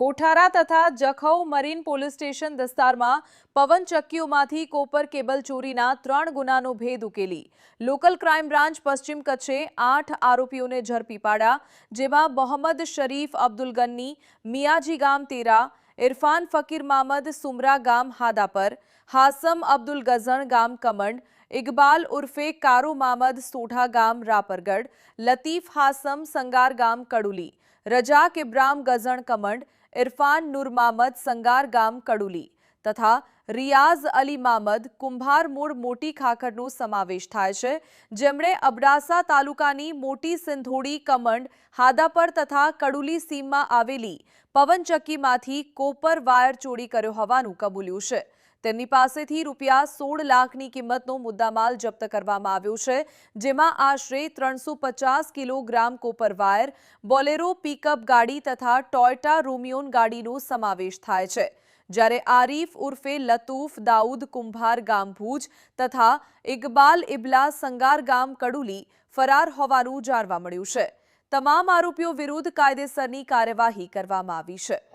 કોઠારા તથા Jakhau marine police station વિસ્તારમાં પવનચક્કીઓમાંથી copper cable ચોરીના ત્રણ ગુનાનો ભેદ ઉકેલી. લોકલ ક્રાઇમ બ્રાન્ચ પશ્ચિમ કચ્છે આઠ આરોપીઓને ઝડપી પાડ્યા, જેમાં મોહમ્મદ શરીફ અબ્દુલ ગન્ની મિયાજી ગામ તેરા, ઇરફાન ફકીર મામદ સુમરા ગામ હાદાપર, હાસમ અબ્દુલ ગઝણ ગામ કમંડ, ઇકબાલ ઉર્ફે કારો મામદ સોઢા ગામ રાપરગઢ, લતીફ હાસમ સંગાર ગામ કડુલી રજાક ઇબ્રામ ગઝણ કમંડ ઇરફાન નૂર મામદ સંગાર ગામ કડુલી તથા રિયાઝ અલી મામદ કુંભાર મૂળ મોટી ખાખરનો સમાવેશ થાય છે, જેમણે અબડાસા તાલુકાની મોટી સિંધોડી કમંડ હાદાપર તથા કડુલી સીમમાં આવેલી પવનચક્કીમાંથી કોપર વાયર ચોરી કર્યો હોવાનું કબૂલ્યું છે. તેમની પાસેથી રૂપિયા સોળ લાખની કિંમતનો મુદ્દામાલ જપ્ત કરવામાં આવ્યો છે, જેમાં આશરે ત્રણસો kilogram copper wire, Bolero pickup ગાડી તથા ટોયટા રોમિયોન ગાડીનો સમાવેશ થાય છે. જ્યારે આરીફ ઉર્ફે લતૂફ, દાઉદ, કુંભાર ગામ ભુજ તથા ઇકબાલ ઇબલા સંગાર ગામ કડુલી ફરાર હોવાનું જાણવા મળ્યું છે. તમામ આરોપીઓ વિરુદ્ધ કાયદેસરની કાર્યવાહી કરવામાં આવી છે.